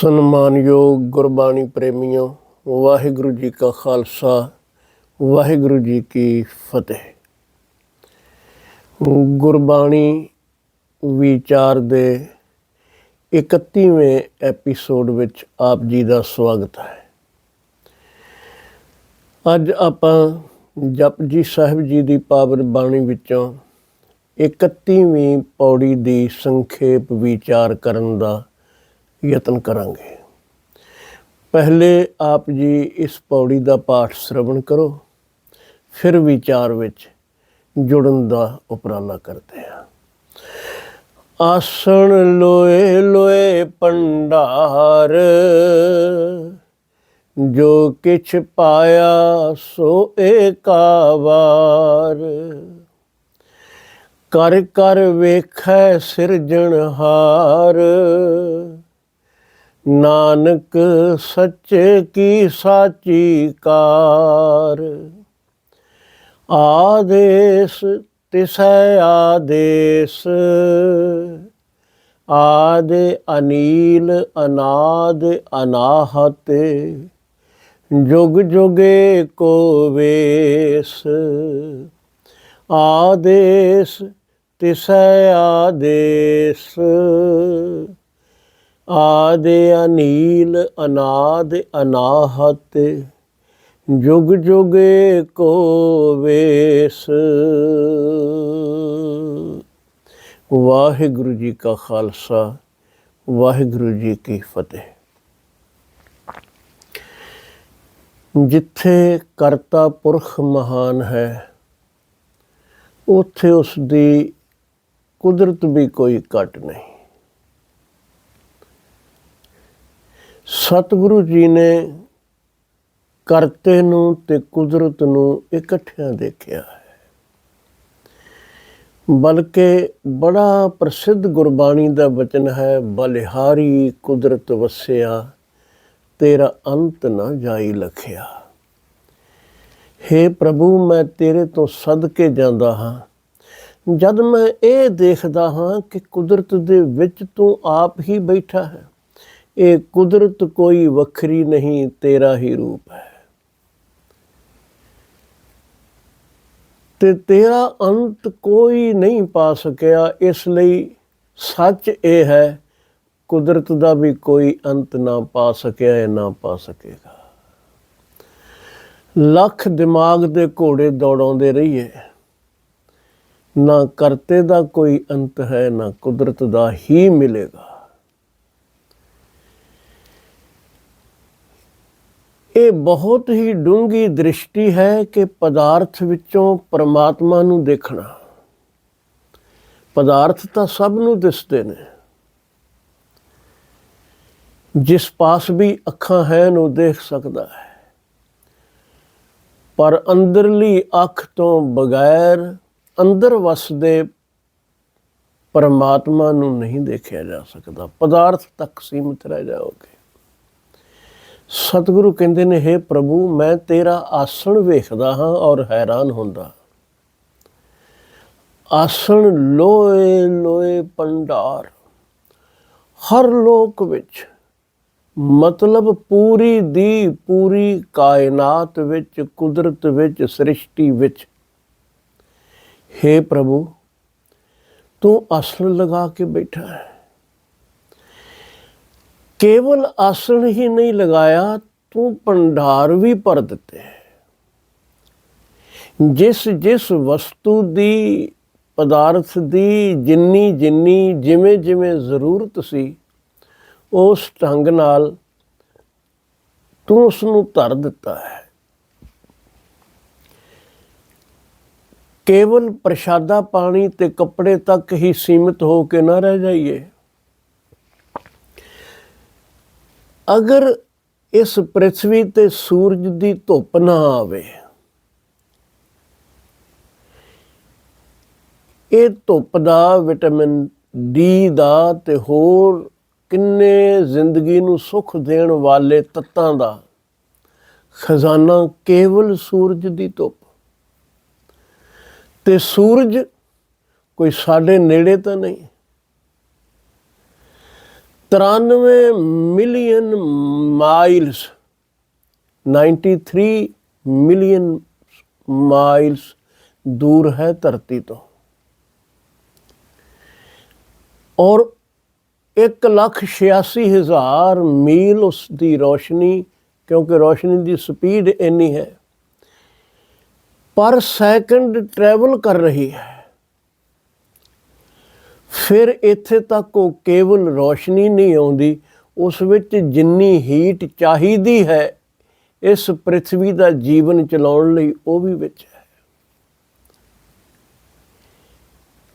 ਸਨਮਾਨਯੋਗ ਗੁਰਬਾਣੀ ਪ੍ਰੇਮੀਓ, ਵਾਹਿਗੁਰੂ ਜੀ ਕਾ ਖਾਲਸਾ, ਵਾਹਿਗੁਰੂ ਜੀ ਕੀ ਫਤਿਹ। ਗੁਰਬਾਣੀ ਵਿਚਾਰ ਦੇ 31ਵੇਂ ਐਪੀਸੋਡ ਵਿੱਚ ਆਪ ਜੀ ਦਾ ਸਵਾਗਤ ਹੈ। ਅੱਜ ਆਪਾਂ ਜਪਜੀ ਸਾਹਿਬ ਜੀ ਦੀ ਪਾਵਨ ਬਾਣੀ ਵਿੱਚੋਂ 31ਵੀਂ ਪੌੜੀ ਦੀ ਸੰਖੇਪ ਵਿਚਾਰ ਕਰਨ ਦਾ ਯਤਨ ਕਰਾਂਗੇ। ਪਹਿਲੇ ਆਪ ਜੀ ਇਸ ਪੌੜੀ ਦਾ ਪਾਠ ਸ਼ਰਵਣ ਕਰੋ, ਫਿਰ ਵਿਚਾਰ ਵਿੱਚ ਜੁੜਨ ਦਾ ਉਪਰਾਲਾ ਕਰਦੇ ਹਾਂ। ਆਸਣ ਲੋਏ ਲੋਏ ਪੰਡਾਰ, ਜੋ ਕਿਛ ਪਾਇਆ ਸੋ ਏਕਾ ਵਾਰ ਕਰ ਕਰ ਵੇਖੈ ਸਿਰਜਣਹਾਰ ਨਾਨਕ ਸੱਚੇ ਕੀ ਸਾਚੀ ਕਾਰ? ਆਦੇਸ ਤਿਸੈ ਆਦੇਸ, ਆਦੇ ਅਨੀਲ ਅਨਾਦ ਅਨਾਹਤ, ਜੁਗ ਜੁਗੇ ਕੋ ਵੇਸ। ਆਦੇਸ ਤਿਸੈ ਆਦੇਸ ਆਦੇ ਅਨੀਲ ਅਨਾਦ ਅਨਾਹਤ, ਜੁਗ ਜੁਗੇ ਕੋ ਵੇਸ। ਵਾਹਿਗੁਰੂ ਜੀ ਕਾ ਖਾਲਸਾ, ਵਾਹਿਗੁਰੂ ਜੀ ਕੀ ਫਤਿਹ। ਜਿੱਥੇ ਕਰਤਾ ਪੁਰਖ ਮਹਾਨ ਹੈ, ਉੱਥੇ ਉਸ ਦੀ ਕੁਦਰਤ ਵੀ ਕੋਈ ਘਟ ਨਹੀਂ। ਸਤਿਗੁਰੂ ਜੀ ਨੇ ਕਰਤੇ ਨੂੰ ਤੇ ਕੁਦਰਤ ਨੂੰ ਇਕੱਠਿਆਂ ਦੇਖਿਆ ਹੈ। ਬਲਕਿ ਬੜਾ ਪ੍ਰਸਿੱਧ ਗੁਰਬਾਣੀ ਦਾ ਬਚਨ ਹੈ, ਬਲਿਹਾਰੀ ਕੁਦਰਤ ਵਸਿਆ, ਤੇਰਾ ਅੰਤ ਨਾ ਜਾਈ ਲਖਿਆ। ਹੇ ਪ੍ਰਭੂ, ਮੈਂ ਤੇਰੇ ਤੋਂ ਸਦਕੇ ਜਾਂਦਾ ਹਾਂ। ਜਦ ਮੈਂ ਇਹ ਦੇਖਦਾ ਹਾਂ ਕਿ ਕੁਦਰਤ ਦੇ ਵਿੱਚ ਤੂੰ ਆਪ ਹੀ ਬੈਠਾ ਹੈ ਇਹ ਕੁਦਰਤ ਕੋਈ ਵੱਖਰੀ ਨਹੀਂ, ਤੇਰਾ ਹੀ ਰੂਪ ਹੈ। ਤੇ ਤੇਰਾ ਅੰਤ ਕੋਈ ਨਹੀਂ ਪਾ ਸਕਿਆ, ਇਸ ਲਈ ਸੱਚ ਇਹ ਹੈ, ਕੁਦਰਤ ਦਾ ਵੀ ਕੋਈ ਅੰਤ ਨਾ ਪਾ ਸਕਿਆ ਹੈ ਨਾ ਪਾ ਸਕੇਗਾ। ਲੱਖ ਦਿਮਾਗ ਦੇ ਘੋੜੇ ਦੌੜਾਉਂਦੇ ਰਹੀਏ, ਨਾ ਕਰਤੇ ਦਾ ਕੋਈ ਅੰਤ ਹੈ, ਨਾ ਕੁਦਰਤ ਦਾ ਹੀ ਮਿਲੇਗਾ। ਇਹ ਬਹੁਤ ਹੀ ਡੂੰਗੀ ਦ੍ਰਿਸ਼ਟੀ ਹੈ ਕਿ ਪਦਾਰਥ ਵਿੱਚੋਂ ਪਰਮਾਤਮਾ ਨੂੰ ਦੇਖਣਾ। ਪਦਾਰਥ ਤਾਂ ਸਭ ਨੂੰ ਦਿਸਦੇ ਨੇ। ਜਿਸ ਪਾਸ ਵੀ ਅੱਖਾਂ ਹੈ ਨੂੰ ਦੇਖ ਸਕਦਾ ਹੈ। ਪਰ ਅੰਦਰਲੀ ਅੱਖ ਤੋਂ ਬਗੈਰ ਅੰਦਰ ਵਸਦੇ ਪਰਮਾਤਮਾ ਨੂੰ ਨਹੀਂ ਦੇਖਿਆ ਜਾ ਸਕਦਾ। ਪਦਾਰਥ ਤੱਕ ਸੀਮਿਤ ਰਹਿ ਜਾਓਗੇ। ਸਤਿਗੁਰੂ ਕਹਿੰਦੇ ਨੇ हे ਪ੍ਰਭੂ, ਮੈਂ ਤੇਰਾ ਆਸਣ ਵੇਖਦਾ ਹਾਂ ਔਰ ਹੈਰਾਨ ਹੁੰਦਾ ਆਸਣ ਲੋਏ ਲੋਏ ਪੰਡਾਰ ਹਰ ਲੋਕ ਵਿੱਚ ਮਤਲਬ ਪੂਰੀ ਦੀ ਪੂਰੀ ਕਾਇਨਾਤ ਵਿੱਚ, ਕੁਦਰਤ ਵਿੱਚ, ਸ੍ਰਿਸ਼ਟੀ ਵਿੱਚ। हे ਪ੍ਰਭੂ, ਤੂੰ ਆਸਣ ਲਗਾ ਕੇ ਬੈਠਾ ਹੈ। ਕੇਵਲ ਆਸਣ ਹੀ ਨਹੀਂ ਲਗਾਇਆ, ਤੂੰ ਭੰਡਾਰ ਵੀ ਭਰ ਦਿੱਤੇ। ਜਿਸ ਜਿਸ ਵਸਤੂ ਦੀ, ਪਦਾਰਥ ਦੀ ਜਿੰਨੀ ਜਿੰਨੀ ਜਿਵੇਂ ਜਿਵੇਂ ਜ਼ਰੂਰਤ ਸੀ, ਉਸ ਢੰਗ ਨਾਲ ਤੂੰ ਉਸ ਨੂੰ ਧਰ ਦਿੱਤਾ ਹੈ। ਕੇਵਲ ਪ੍ਰਸ਼ਾਦਾ ਪਾਣੀ ਤੇ ਕੱਪੜੇ ਤੱਕ ਹੀ ਸੀਮਿਤ ਹੋ ਕੇ ਨਾ ਰਹਿ ਜਾਈਏ। ਅਗਰ ਇਸ ਪ੍ਰithvi ਤੇ ਸੂਰਜ ਦੀ ਧੁੱਪ ਨਾ ਆਵੇ, ਇਹ ਧੁੱਪ ਦਾ, ਵਿਟਾਮਿਨ ਡੀ ਦਾ ਤੇ ਹੋਰ ਕਿੰਨੇ ਜ਼ਿੰਦਗੀ ਨੂੰ ਸੁੱਖ ਦੇਣ ਵਾਲੇ ਤੱਤਾਂ ਦਾ, ਖਜ਼ਾਨਾ ਕੇਵਲ ਸੂਰਜ ਦੀ ਧੁੱਪ। ਤੇ ਸੂਰਜ ਕੋਈ ਸਾਡੇ ਨੇੜੇ ਤਾਂ ਨਹੀਂ। 93 ਮਿਲੀਅਨ ਮਾਈਲਸ 93 ਮਿਲੀਅਨ ਮਾਈਲਸ ਦੂਰ ਹੈ ਧਰਤੀ ਤੋਂ। ਔਰ 1 ਲੱਖ 86 ਹਜ਼ਾਰ ਮੀਲ ਉਸ ਦੀ ਰੋਸ਼ਨੀ, ਕਿਉਂਕਿ ਰੋਸ਼ਨੀ ਦੀ ਸਪੀਡ ਇੰਨੀ ਹੈ, ਪਰ ਸੈਕਿੰਡ ਟਰੈਵਲ ਕਰ ਰਹੀ ਹੈ। ਫਿਰ ਇੱਥੇ ਤੱਕ ਉਹ ਕੇਵਲ ਰੋਸ਼ਨੀ ਨਹੀਂ ਆਉਂਦੀ, ਉਸ ਵਿੱਚ ਜਿੰਨੀ ਹੀਟ ਚਾਹੀਦੀ ਹੈ, ਇਸ ਪ੍ਰithvi ਦਾ ਜੀਵਨ ਚਲਾਉਣ ਲਈ ਉਹ ਵੀ ਵਿੱਚ ਹੈ।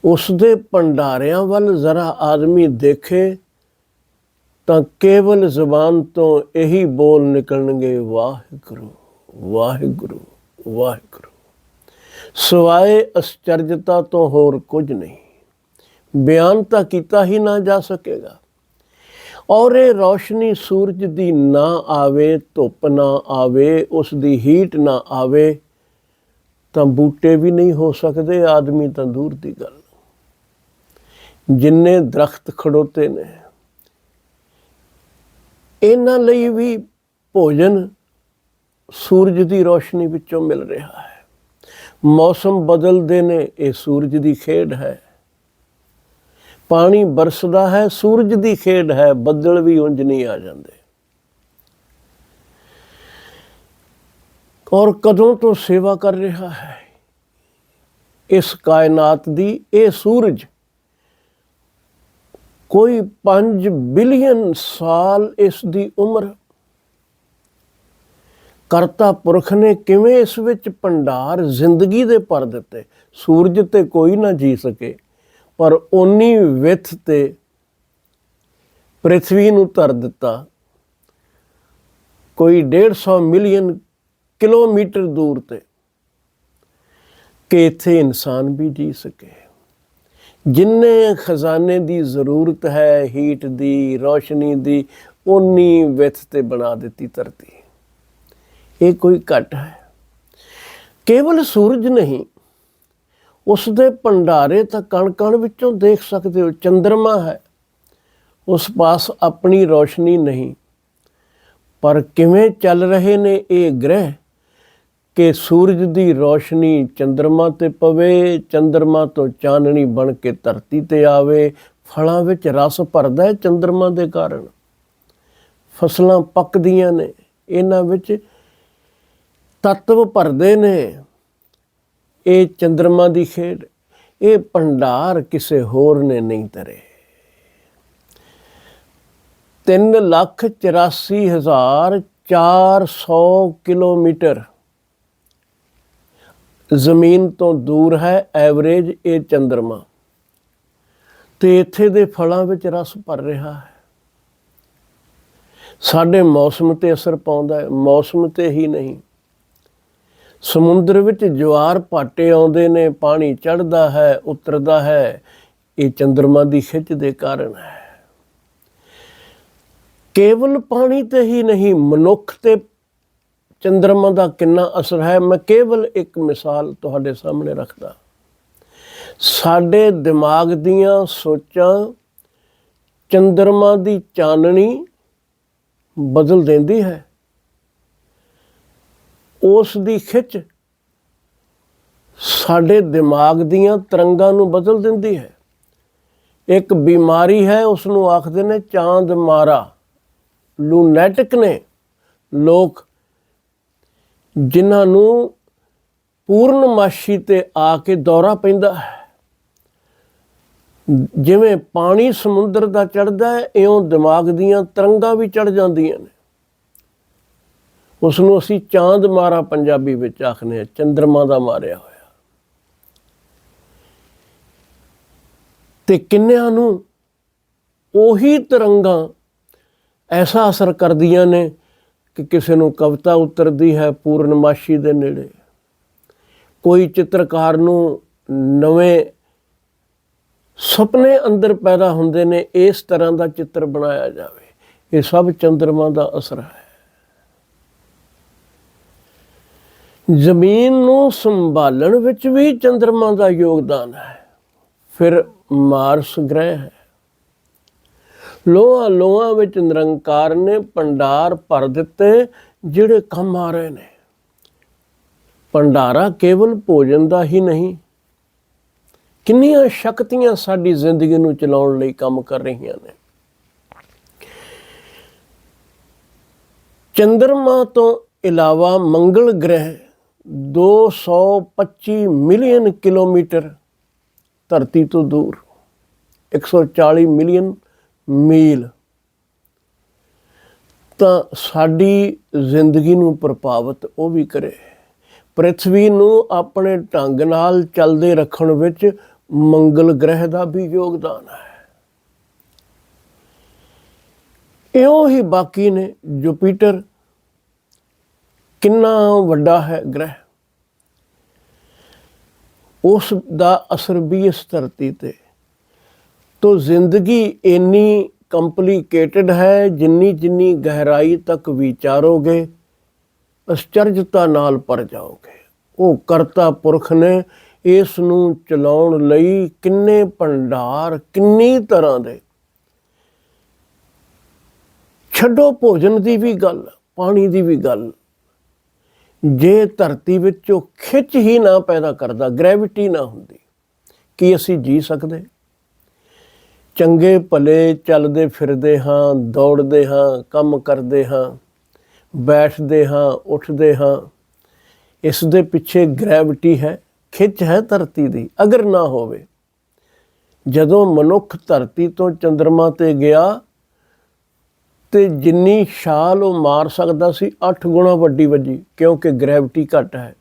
ਉਸ ਦੇ ਭੰਡਾਰਿਆਂ ਵੱਲ ਜ਼ਰਾ ਆਦਮੀ ਦੇਖੇ, ਤਾਂ ਕੇਵਲ ਜ਼ੁਬਾਨ ਤੋਂ ਇਹੀ ਬੋਲ ਨਿਕਲਣਗੇ, ਵਾਹਿਗੁਰੂ ਵਾਹਿਗੁਰੂ ਵਾਹਿਗੁਰੂ। ਸਵਾਏ ਅਸਚਰਜਤਾ ਤੋਂ ਹੋਰ ਕੁਝ ਨਹੀਂ। ਬਿਆਨ ਤਾਂ ਕੀਤਾ ਹੀ ਨਾ ਜਾ ਸਕੇਗਾ। ਔਰ ਇਹ ਰੌਸ਼ਨੀ ਸੂਰਜ ਦੀ ਨਾ ਆਵੇ, ਧੁੱਪ ਨਾ ਆਵੇ, ਉਸ ਦੀ ਹੀਟ ਨਾ ਆਵੇ, ਤਾਂ ਬੂਟੇ ਵੀ ਨਹੀਂ ਹੋ ਸਕਦੇ, ਆਦਮੀ ਤਾਂ ਦੂਰ ਦੀ ਗੱਲ। ਜਿੰਨੇ ਦਰਖਤ ਖੜੋਤੇ ਨੇ, ਇਹਨਾਂ ਲਈ ਵੀ ਭੋਜਨ ਸੂਰਜ ਦੀ ਰੋਸ਼ਨੀ ਵਿੱਚੋਂ ਮਿਲ ਰਿਹਾ ਹੈ। ਮੌਸਮ ਬਦਲਦੇ ਨੇ, ਇਹ ਸੂਰਜ ਦੀ ਖੇਡ ਹੈ। ਪਾਣੀ ਬਰਸਦਾ ਹੈ, ਸੂਰਜ ਦੀ ਖੇਡ ਹੈ, ਬੱਦਲ ਵੀ ਉਂਝ ਨਹੀਂ ਆ ਜਾਂਦੇ। ਔਰ ਕਦੋਂ ਤੋਂ ਸੇਵਾ ਕਰ ਰਿਹਾ ਹੈ? ਇਸ ਕਾਇਨਾਤ ਦੀ ਇਹ ਸੂਰਜ ਕੋਈ 5 ਬਿਲੀਅਨ ਸਾਲ ਇਸ ਦੀ ਉਮਰ। ਕਰਤਾ ਪੁਰਖ ਨੇ ਕਿਵੇਂ ਇਸ ਵਿੱਚ ਭੰਡਾਰ ਜ਼ਿੰਦਗੀ ਦੇ ਭਰ ਦਿੱਤੇ? ਸੂਰਜ ਤੇ ਕੋਈ ਨਾ ਜੀ ਸਕੇ। ਪਰ ਓਨੀ ਵਿਥ ਤੇ ਪ੍ਰithvi ਨੂੰ ਧਰ ਦਿੱਤਾ। ਕੋਈ 150 ਮਿਲੀਅਨ ਕਿਲੋਮੀਟਰ ਦੂਰ ਤੇ ਕਿ ਇੱਥੇ ਇਨਸਾਨ ਵੀ ਜੀ ਸਕੇ। ਜਿੰਨੇ ਖਜ਼ਾਨੇ ਦੀ ਜ਼ਰੂਰਤ ਹੈ, ਹੀਟ ਦੀ, ਰੋਸ਼ਨੀ ਦੀ ਉਨੀ ਵਿਥ ਤੇ ਬਣਾ ਦਿੱਤੀ ਧਰਤੀ। ਇਹ ਕੋਈ ਘਟ ਹੈ। ਕੇਵਲ ਸੂਰਜ ਨਹੀਂ ਉਸ ਦੇ ਭੰਡਾਰੇ ਤਾਂ ਕਣ ਕਣ ਵਿੱਚੋਂ ਦੇਖ ਸਕਦੇ ਹੋ, ਚੰਦਰਮਾ ਹੈ। ਉਸ ਪਾਸ ਆਪਣੀ ਰੋਸ਼ਨੀ ਨਹੀਂ। ਪਰ ਕਿਵੇਂ ਚੱਲ ਰਹੇ ਨੇ ਇਹ ਗ੍ਰਹਿ? ਕਿ ਸੂਰਜ ਦੀ ਰੋਸ਼ਨੀ ਚੰਦਰਮਾ ਤੇ ਪਵੇ, ਚੰਦਰਮਾ ਤੋਂ ਚਾਨਣੀ ਬਣ ਕੇ ਧਰਤੀ ਤੇ ਆਵੇ, ਫਲਾਂ ਵਿੱਚ ਰਸ ਭਰਦਾ ਹੈ ਚੰ드ਰਮਾ ਦੇ ਕਾਰਨ। ਫਸਲਾਂ ਪੱਕਦੀਆਂ ਨੇ, ਇਹਨਾਂ ਵਿੱਚ ਤੱਤਵ ਭਰਦੇ ਨੇ। ਇਹ ਚੰ드ਰਮਾ ਦੀ ਖੇਡ, ਇਹ ਭੰਡਾਰ ਕਿਸੇ ਹੋਰ ਨੇ ਨਹੀਂ ਤਰੇ 3 ਲੱਖ 84 ਹਜ਼ਾਰ 400 ਕਿਲੋਮੀਟਰ ਜ਼ਮੀਨ ਤੋਂ ਦੂਰ ਹੈ ਐਵਰੇਜ ਇਹ ਚੰਦਰਮਾ। ਤੇ ਇੱਥੇ ਦੇ ਫਲਾਂ ਵਿੱਚ ਰਸ ਭਰ ਰਿਹਾ ਹੈ। ਸਾਡੇ ਮੌਸਮ ਤੇ ਅਸਰ ਪਾਉਂਦਾ ਹੈ, ਮੌਸਮ ਤੇ ਹੀ ਨਹੀਂ। ਸਮੁੰਦਰ ਵਿੱਚ ਜਵਾਰ ਪਾਟੇ ਆਉਂਦੇ ਨੇ, ਪਾਣੀ ਚੜਦਾ ਹੈ, ਉਤਰਦਾ ਹੈ। ਇਹ ਚੰਦਰਮਾ ਦੀ ਖਿੱਚ ਦੇ ਕਾਰਨ ਹੈ। ਕੇਵਲ ਪਾਣੀ ਤੇ ਹੀ ਨਹੀਂ, ਮਨੁੱਖ ਤੇ ਚੰਦਰਮਾ ਦਾ ਕਿੰਨਾ ਅਸਰ ਹੈ, ਮੈਂ ਕੇਵਲ ਇੱਕ ਮਿਸਾਲ ਤੁਹਾਡੇ ਸਾਹਮਣੇ ਰੱਖਦਾ। ਸਾਡੇ ਦਿਮਾਗ ਦੀਆਂ ਸੋਚਾਂ ਚੰਦਰਮਾ ਦੀ ਚਾਨਣੀ ਬਦਲ ਦਿੰਦੀ ਹੈ। ਉਸ ਦੀ ਖਿੱਚ ਸਾਡੇ ਦਿਮਾਗ ਦੀਆਂ ਤਰੰਗਾਂ ਨੂੰ ਬਦਲ ਦਿੰਦੀ ਹੈ। ਇੱਕ ਬਿਮਾਰੀ ਹੈ ਉਸ ਨੂੰ ਆਖਦੇ ਨੇ ਚਾਂਦ ਮਾਰਾ। ਲੂਨੈਟਿਕ ਨੇ ਲੋਕ ਜਿਨ੍ਹਾਂ ਨੂੰ ਪੂਰਨਮਾਸ਼ੀ ਤੇ ਆ ਕੇ ਦੌਰਾ ਪੈਂਦਾ ਹੈ। ਜਿਵੇਂ ਪਾਣੀ ਸਮੁੰਦਰ ਦਾ ਚੜਦਾ ਹੈ, ਇਉਂ ਦਿਮਾਗ ਦੀਆਂ ਤਰੰਗਾਂ ਵੀ ਚੜ ਜਾਂਦੀਆਂ ਨੇ। ਉਸ ਨੂੰ ਅਸੀਂ ਚਾਂਦ ਮਾਰਾ ਪੰਜਾਬੀ ਵਿੱਚ ਆਖਨੇ ਆ ਚੰ드ਰਮਾ ਦਾ ਮਾਰਿਆ ਹੋਇਆ। ਤੇ ਕਿੰਨਿਆਂ ਨੂੰ ਉਹੀ ਤਰੰਗਾਂ ਐਸਾ ਅਸਰ ਕਰਦੀਆਂ ਨੇ ਕਿ ਕਿਸੇ ਨੂੰ ਕਵਿਤਾ ਉਤਰਦੀ ਹੈ ਪੂਰਨਮਾਸ਼ੀ ਦੇ ਨੇੜੇ। ਕੋਈ ਚਿੱਤਰਕਾਰ ਨੂੰ ਨਵੇਂ ਸੁਪਨੇ ਅੰਦਰ ਪੈਦਾ ਹੁੰਦੇ ਨੇ, ਇਸ ਤਰ੍ਹਾਂ ਦਾ ਚਿੱਤਰ ਬਣਾਇਆ ਜਾਵੇ। ਇਹ ਸਭ ਚੰਦਰਮਾ ਦਾ ਅਸਰ ਹੈ। ਜ਼ਮੀਨ ਨੂੰ ਸੰਭਾਲਣ ਵਿੱਚ ਵੀ ਚੰ드ਰਮਾ ਦਾ ਯੋਗਦਾਨ ਹੈ। ਫਿਰ ਮਾਰਸ ਗ੍ਰਹਿ ਹੈ। ਲੋਹਾ ਲੋਹਾ ਵਿੱਚ ਨਿਰੰਕਾਰ ਨੇ ਭੰਡਾਰ ਭਰ ਦਿੱਤੇ, ਜਿਹੜੇ ਕੰਮ ਆ ਰਹੇ ਨੇ। ਭੰਡਾਰਾ ਕੇਵਲ ਭੋਜਨ ਦਾ ਹੀ ਨਹੀਂ, ਕਿੰਨੀਆਂ ਸ਼ਕਤੀਆਂ ਸਾਡੀ ਜ਼ਿੰਦਗੀ ਨੂੰ ਚਲਾਉਣ ਲਈ ਕੰਮ ਕਰ ਰਹੀਆਂ ਨੇ। ਚੰਦਰਮਾ ਤੋਂ ਇਲਾਵਾ ਮੰਗਲ ਗ੍ਰਹਿ 225 ਮਿਲੀਅਨ ਕਿਲੋਮੀਟਰ ਧਰਤੀ ਤੋਂ ਦੂਰ 140 ਮਿਲੀਅਨ ਮੀਲ। ਤਾਂ ਸਾਡੀ ਜ਼ਿੰਦਗੀ ਨੂੰ ਪ੍ਰਭਾਵਿਤ ਉਹ ਵੀ ਕਰੇ। ਪ੍ਰithvi ਨੂੰ ਆਪਣੇ ਢੰਗ ਨਾਲ ਚੱਲਦੇ ਰੱਖਣ ਵਿੱਚ ਮੰਗਲ ਗ੍ਰਹਿ ਦਾ ਵੀ ਯੋਗਦਾਨ ਹੈ। ਇਉਂ ਹੀ ਬਾਕੀ ਨੇ ਜੁਪੀਟਰ ਕਿੰਨਾ ਵੱਡਾ ਹੈ ਗ੍ਰਹਿ? ਉਸ ਦਾ ਅਸਰ ਵੀ ਇਸ ਧਰਤੀ ਤੇ। ਤੋ ਜ਼ਿੰਦਗੀ ਇੰਨੀ ਕੰਪਲਿਕੇਟਡ ਹੈ, ਜਿੰਨੀ ਜਿੰਨੀ ਗਹਿਰਾਈ ਤੱਕ ਵਿਚਾਰੋਗੇ ਅਚਰਜਤਾ ਨਾਲ ਭਰ ਜਾਓਗੇ। ਉਹ ਕਰਤਾ ਪੁਰਖ ਨੇ ਇਸ ਨੂੰ ਚਲਾਉਣ ਲਈ ਕਿੰਨੇ ਭੰਡਾਰ, ਕਿੰਨੀ ਤਰ੍ਹਾਂ ਦੇ। ਛੱਡੋ ਭੋਜਨ ਦੀ ਵੀ ਗੱਲ, ਪਾਣੀ ਦੀ ਵੀ ਗੱਲ। ਜੇ ਧਰਤੀ ਵਿੱਚ ਉਹ ਖਿੱਚ ਹੀ ਨਾ ਪੈਦਾ ਕਰਦਾ ਗ੍ਰੈਵਿਟੀ ਨਾ ਹੁੰਦੀ, ਕੀ ਅਸੀਂ ਜੀ ਸਕਦੇ? ਚੰਗੇ ਭਲੇ ਚੱਲਦੇ ਫਿਰਦੇ ਹਾਂ, ਦੌੜਦੇ ਹਾਂ, ਕੰਮ ਕਰਦੇ ਹਾਂ, ਬੈਠਦੇ ਹਾਂ, ਉੱਠਦੇ ਹਾਂ, ਇਸ ਦੇ ਪਿੱਛੇ ਗ੍ਰੈਵਿਟੀ ਹੈ, ਖਿੱਚ ਹੈ ਧਰਤੀ ਦੀ, ਅਗਰ ਨਾ ਹੋਵੇ। ਜਦੋਂ ਮਨੁੱਖ ਧਰਤੀ ਤੋਂ ਚੰ드ਰਮਾ ਤੇ ਗਿਆ ਤੇ ਜਿੰਨੀ ਛਾਲ ਉਹ ਮਾਰ ਸਕਦਾ ਸੀ 8 ਗੁਣਾ ਵੱਡੀ ਵੱਜੀ, ਕਿਉਂਕਿ ਗ੍ਰੈਵਿਟੀ ਘੱਟ ਹੈ।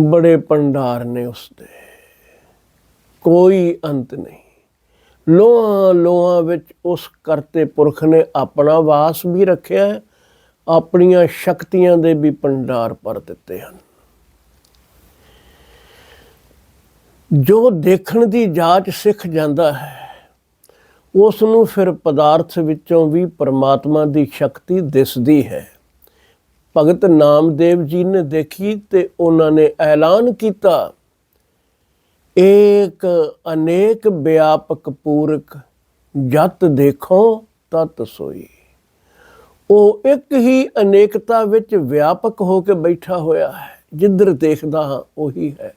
ਬੜੇ ਭੰਡਾਰ ਨੇ ਉਸ ਦੇ ਕੋਈ ਅੰਤ ਨਹੀਂ। ਲੋਹਾਂ ਲੋਹਾਂ ਵਿੱਚ ਉਸ ਕਰਤੇ ਪੁਰਖ ਨੇ ਆਪਣਾ ਵਾਸ ਵੀ ਰੱਖਿਆ ਹੈ, ਆਪਣੀਆਂ ਸ਼ਕਤੀਆਂ ਦੇ ਵੀ ਭੰਡਾਰ ਭਰ ਦਿੱਤੇ ਹਨ। ਜੋ ਦੇਖਣ ਦੀ ਜਾਚ ਸਿੱਖ ਜਾਂਦਾ ਹੈ ਉਸ ਨੂੰ ਫਿਰ ਪਦਾਰਥ ਵਿੱਚੋਂ ਵੀ ਪਰਮਾਤਮਾ ਦੀ ਸ਼ਕਤੀ ਦਿਸਦੀ ਹੈ। ਭਗਤ ਨਾਮਦੇਵ ਜੀ ਨੇ ਦੇਖੀ ਤੇ ਉਹਨਾਂ ਨੇ ਐਲਾਨ ਕੀਤਾ, ਏਕ ਅਨੇਕ ਵਿਆਪਕ ਪੂਰਕ ਜਤ ਦੇਖੋ ਤਤ ਸੋਈ। ਉਹ ਇੱਕ ਹੀ ਅਨੇਕਤਾ ਵਿੱਚ ਵਿਆਪਕ ਹੋ ਕੇ ਬੈਠਾ ਹੋਇਆ ਹੈ। ਜਿੱਧਰ ਦੇਖਦਾ ਹਾਂ, ਉਹੀ ਹੈ।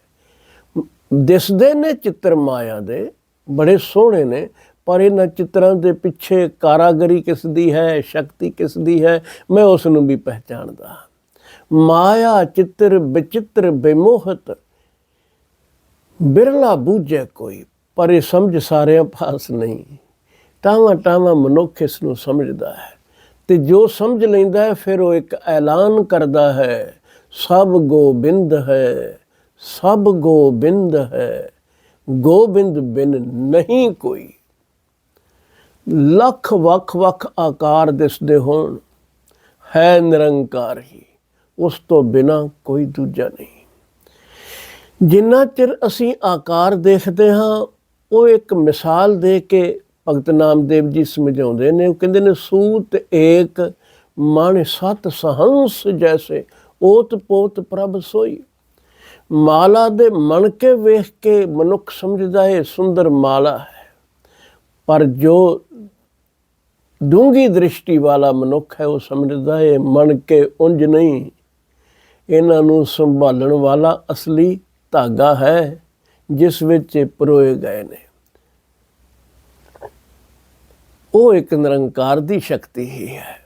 ਦਿਸਦੇ ਨੇ ਚਿੱਤਰ ਮਾਇਆ ਦੇ, ਬੜੇ ਸੋਹਣੇ ਨੇ ਪਰ ਇਹਨਾਂ ਚਿੱਤਰਾਂ ਦੇ ਪਿੱਛੇ ਕਾਰਾਗਰੀ ਕਿਸ ਦੀ ਹੈ, ਸ਼ਕਤੀ ਕਿਸ ਦੀ ਹੈ, ਮੈਂ ਉਸ ਨੂੰ ਵੀ ਪਹਿਚਾਣਦਾ ਹਾਂ। ਮਾਇਆ ਚਿੱਤਰ ਵਿਚਿੱਤਰ ਬੇਮੋਹਤ, ਬਿਰਲਾ ਬੂਝੇ ਕੋਈ, ਪਰ ਇਹ ਸਮਝ ਸਾਰਿਆਂ ਪਾਸ ਨਹੀਂ ਟਾਵਾਂ ਟਾਵਾਂ ਮਨੁੱਖ ਇਸ ਨੂੰ ਸਮਝਦਾ ਹੈ ਤੇ ਜੋ ਸਮਝ ਲੈਂਦਾ ਹੈ, ਫਿਰ ਉਹ ਇੱਕ ਐਲਾਨ ਕਰਦਾ ਹੈ, ਸਭ ਗੋਬਿੰਦ ਹੈ, ਸਭ ਗੋਬਿੰਦ ਹੈ, ਗੋਬਿੰਦ ਬਿਨ ਨਹੀਂ ਕੋਈ ਲੱਖ ਵੱਖ ਵੱਖ ਆਕਾਰ ਦਿਸਦੇ ਹੋਣ, ਹੈ ਨਿਰੰਕਾਰ ਹੀ, ਉਸ ਤੋਂ ਬਿਨਾ ਕੋਈ ਦੂਜਾ ਨਹੀਂ। ਜਿੰਨਾ ਚਿਰ ਅਸੀਂ ਆਕਾਰ ਦੇਖਦੇ ਹਾਂ, ਉਹ ਇੱਕ ਮਿਸਾਲ ਦੇ ਕੇ ਭਗਤ ਨਾਮਦੇਵ ਜੀ ਸਮਝਾਉਂਦੇ ਨੇ, ਉਹ ਕਹਿੰਦੇ ਨੇ, ਸੂਤ ਏਕ ਮਨ ਸਤ ਸਹੰਸ ਜੈਸੇ, ਓਤ ਪੋਤ ਪ੍ਰਭ ਸੋਈ। ਮਾਲਾ ਦੇ ਮਣ ਕੇ ਵੇਖ ਕੇ ਮਨੁੱਖ ਸਮਝਦਾ ਹੈ, ਸੁੰਦਰ ਮਾਲਾ ਹੈ। ਪਰ ਜੋ ਡੂੰਗੀ ਦ੍ਰਿਸ਼ਟੀ ਵਾਲਾ ਮਨੁੱਖ ਹੈ, ਉਹ ਸਮਝਦਾ ਹੈ ਮਣ ਕੇ ਉਂਝ ਨਹੀਂ। ਇਹਨਾਂ ਨੂੰ ਸੰਭਾਲਣ ਵਾਲਾ ਅਸਲੀ ਧਾਗਾ ਹੈ, ਜਿਸ ਵਿੱਚ ਇਹ ਪਰੋਏ ਗਏ ਨੇ। ਉਹ ਇੱਕ ਨਿਰੰਕਾਰ ਦੀ ਸ਼ਕਤੀ ਹੀ ਹੈ।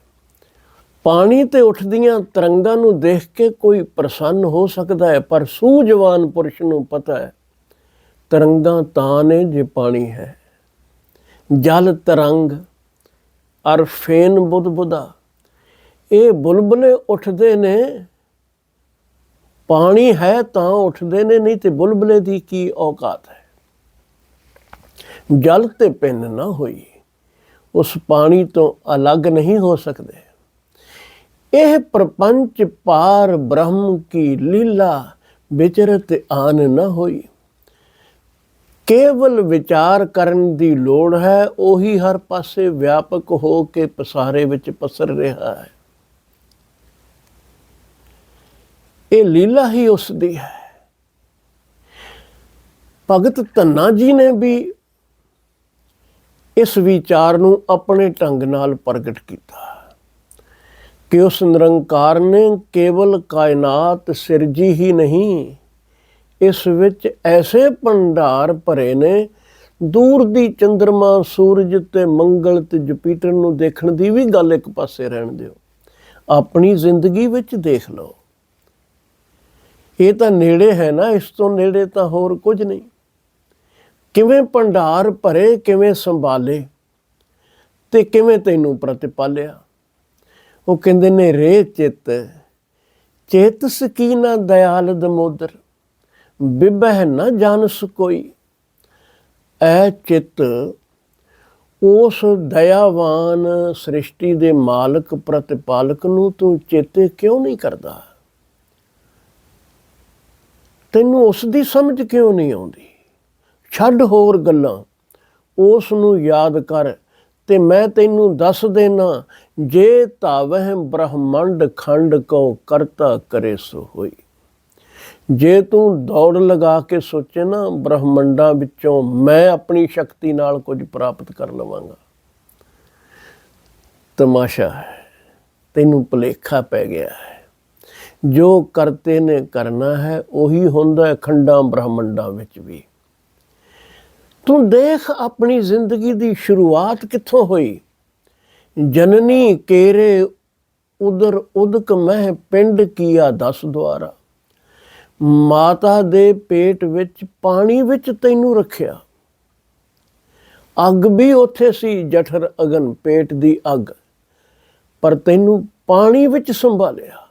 ਪਾਣੀ ਤੇ ਉੱਠਦੀਆਂ ਤਰੰਗਾਂ ਨੂੰ ਦੇਖ ਕੇ ਕੋਈ ਪ੍ਰਸੰਨ ਹੋ ਸਕਦਾ ਹੈ, ਪਰ ਸੂਝਵਾਨ ਪੁਰਸ਼ ਨੂੰ ਪਤਾ ਹੈ, ਤਰੰਗਾਂ ਤਾਂ ਨੇ ਜੇ ਪਾਣੀ ਹੈ। ਜਲ ਤਰੰਗ ਅਰ ਫੇਨ ਬੁੱਧ ਬੁਦਾ ਇਹ ਬੁਲਬੁਲੇ ਉੱਠਦੇ ਨੇ, ਪਾਣੀ ਹੈ ਤਾਂ ਉੱਠਦੇ ਨੇ, ਨਹੀਂ ਤੇ ਬੁਲਬੁਲੇ ਦੀ ਕੀ ਔਕਾਤ ਹੈ। ਜਲ ਤੇ ਪਿੰਨ ਨਾ ਹੋਈ, ਉਸ ਪਾਣੀ ਤੋਂ ਅਲੱਗ ਨਹੀਂ ਹੋ ਸਕਦੇ। ਇਹ ਪ੍ਰਪੰਚ ਪਾਰ ਬ੍ਰਹਮ ਕੀ ਲੀਲਾ ਵਿਚਰਤ ਆਨ ਨਾ ਹੋਈ। ਕੇਵਲ ਵਿਚਾਰ ਕਰਨ ਦੀ ਲੋੜ ਹੈ, ਉਹੀ ਹਰ ਪਾਸੇ ਵਿਆਪਕ ਹੋ ਕੇ ਪਸਾਰੇ ਵਿੱਚ ਪਸਰ ਰਿਹਾ ਹੈ। ਇਹ ਲੀਲਾ ਹੀ ਉਸ ਦੀ ਹੈ। ਭਗਤ ਧੰਨਾ ਜੀ ਨੇ ਵੀ ਇਸ ਵਿਚਾਰ ਨੂੰ ਆਪਣੇ ਢੰਗ ਨਾਲ ਪ੍ਰਗਟ ਕੀਤਾ। ਕਿ ਉਸ ਨਿਰੰਕਾਰ ਨੇ ਕੇਵਲ ਕਾਇਨਾਤ ਸਿਰਜੀ ਹੀ ਨਹੀਂ ਇਸ ਵਿੱਚ ਐਸੇ ਭੰਡਾਰ ਭਰੇ ਨੇ, ਦੂਰ ਦੀ ਚੰ드ਰਮਾ ਸੂਰਜ ਤੇ ਮੰਗਲ ਤੇ ਜੁਪੀਟਰ ਨੂੰ ਦੇਖਣ ਦੀ ਵੀ ਗੱਲ ਇੱਕ ਪਾਸੇ ਰਹਿਣ ਦਿਓ। ਆਪਣੀ ਜ਼ਿੰਦਗੀ ਵਿੱਚ ਦੇਖ ਲਓ। ਇਹ ਤਾਂ ਨੇੜੇ ਹੈ ਨਾ, ਇਸ ਤੋਂ ਨੇੜੇ ਤਾਂ ਹੋਰ ਕੁਝ ਨਹੀਂ। ਕਿਵੇਂ ਭੰਡਾਰ ਭਰੇ, ਕਿਵੇਂ ਸੰਭਾਲੇ ਤੇ ਕਿਵੇਂ ਤੈਨੂੰ ਪ੍ਰਤਿਪਾਲਿਆ? ਉਹ ਕਹਿੰਦੇ ਨੇ, ਰੇ ਚਿੱਤ ਚੇਤ ਸਕੀਨਾ ਦਇਆਲ ਦਮੋਦਰ? ਬਿਬਹਿ ਨਾ ਜਾਣਸ ਕੋਈ ਐ ਚਿੱਤ ਉਸ ਦਇਆਵਾਨ ਸ੍ਰਿਸ਼ਟੀ ਦੇ ਮਾਲਕ ਪ੍ਰਤਿਪਾਲਕ ਨੂੰ ਤੂੰ ਚੇਤੇ ਕਿਉਂ ਨਹੀਂ ਕਰਦਾ? ਤੈਨੂੰ ਉਸ ਦੀ ਸਮਝ ਕਿਉਂ ਨਹੀਂ ਆਉਂਦੀ? ਛੱਡ ਹੋਰ ਗੱਲਾਂ। ਉਸ ਨੂੰ ਯਾਦ ਕਰ ਤੇ ਮੈਂ ਤੈਨੂੰ ਦੱਸ ਦੇਣਾ, ਜੇ ਤਾਵਹਿ ਬ੍ਰਹਮੰਡ ਖੰਡ ਕੋ ਕਰਤਾ ਕਰੇ ਸੋ ਹੋਈ ਜੇ ਤੂੰ ਦੌੜ ਲਗਾ ਕੇ ਸੋਚੇ ਨਾ ਬ੍ਰਹਮੰਡਾਂ ਵਿੱਚੋਂ ਮੈਂ ਆਪਣੀ ਸ਼ਕਤੀ ਨਾਲ ਕੁਝ ਪ੍ਰਾਪਤ ਕਰ ਲਵਾਂਗਾ। ਤਮਾਸ਼ਾ ਹੈ, ਤੈਨੂੰ ਭੁਲੇਖਾ ਪੈ ਗਿਆ ਹੈ। ਜੋ ਕਰਤੇ ਨੇ ਕਰਨਾ ਹੈ, ਉਹੀ ਹੁੰਦਾ ਹੈ ਖੰਡਾਂ ਬ੍ਰਹਮੰਡਾਂ ਵਿੱਚ ਵੀ। ਤੂੰ ਦੇਖ ਆਪਣੀ ਜ਼ਿੰਦਗੀ ਦੀ ਸ਼ੁਰੂਆਤ ਕਿੱਥੋਂ ਹੋਈ? ਜਨਨੀ ਕੇਰੇ ਉਦਰ ਉਦਕ ਮਹਿ ਪਿੰਡ ਕੀਆ ਦਸ ਦੁਆਰਾ। ਮਾਤਾ ਦੇ ਪੇਟ ਵਿੱਚ ਪਾਣੀ ਵਿੱਚ ਤੈਨੂੰ ਰੱਖਿਆ। ਅੱਗ ਵੀ ਉੱਥੇ ਸੀ ਜਠਰ ਅਗਨ ਪੇਟ ਦੀ ਅੱਗ, ਪਰ ਤੈਨੂੰ ਪਾਣੀ ਵਿੱਚ ਸੰਭਾਲਿਆ।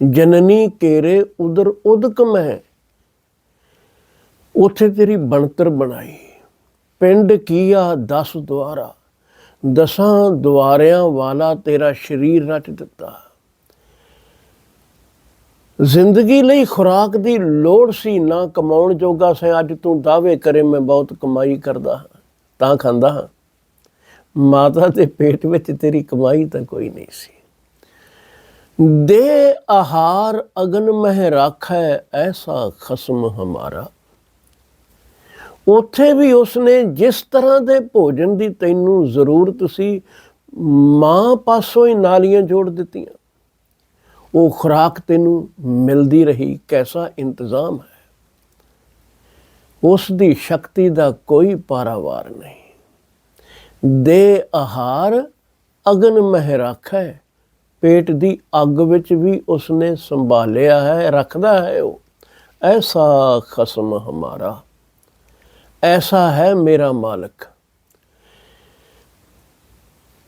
ਜਨਨੀ ਕੇਰੇ ਉਦਰ ਉਦਕ ਮੈਂ, ਉੱਥੇ ਤੇਰੀ ਬਣਤਰ ਬਣਾਈ। ਪਿੰਡ ਕੀਆ ਦਸ ਦੁਆਰਾ, ਦਸਾਂ ਦੁਆਰਿਆਂ ਵਾਲਾ ਤੇਰਾ ਸਰੀਰ ਰਚ ਦਿੱਤਾ। ਜ਼ਿੰਦਗੀ ਲਈ ਖੁਰਾਕ ਦੀ ਲੋੜ ਸੀ, ਨਾ ਕਮਾਉਣ ਜੋਗਾ ਸੇ। ਅੱਜ ਤੂੰ ਦਾਅਵੇ ਕਰੇ, ਮੈਂ ਬਹੁਤ ਕਮਾਈ ਕਰਦਾ ਹਾਂ, ਤਾਂ ਖਾਂਦਾ ਹਾਂ। ਮਾਤਾ ਦੇ ਪੇਟ ਵਿੱਚ ਤੇਰੀ ਕਮਾਈ ਤਾਂ ਕੋਈ ਨਹੀਂ ਸੀ। ਦੇ ਆਹਾਰ ਅਗਨ ਮਹਿ ਰਾਖੈ, ਐਸਾ ਖਸਮ ਹਮਾਰਾ। ਉੱਥੇ ਵੀ ਉਸਨੇ ਜਿਸ ਤਰ੍ਹਾਂ ਦੇ ਭੋਜਨ ਦੀ ਤੈਨੂੰ ਜ਼ਰੂਰਤ ਸੀ, ਮਾਂ ਪਾਸੋਂ ਹੀ ਨਾਲੀਆਂ ਜੋੜ ਦਿੱਤੀਆਂ। ਉਹ ਖੁਰਾਕ ਤੈਨੂੰ ਮਿਲਦੀ ਰਹੀ, ਕੈਸਾ ਇੰਤਜ਼ਾਮ ਹੈ? ਉਸ ਦੀ ਸ਼ਕਤੀ ਦਾ ਕੋਈ ਪਾਰਾਵਾਰ ਨਹੀਂ। ਦੇ ਆਹਾਰ ਅਗਨ ਮਹਿ ਰਾਖੈ, ਪੇਟ ਦੀ ਅੱਗ ਵਿੱਚ ਵੀ ਉਸਨੇ ਸੰਭਾਲਿਆ ਹੈ, ਰੱਖਦਾ ਹੈ ਉਹ। ਐਸਾ ਖਸਮ ਹਮਾਰਾ, ਐਸਾ ਹੈ ਮੇਰਾ ਮਾਲਕ।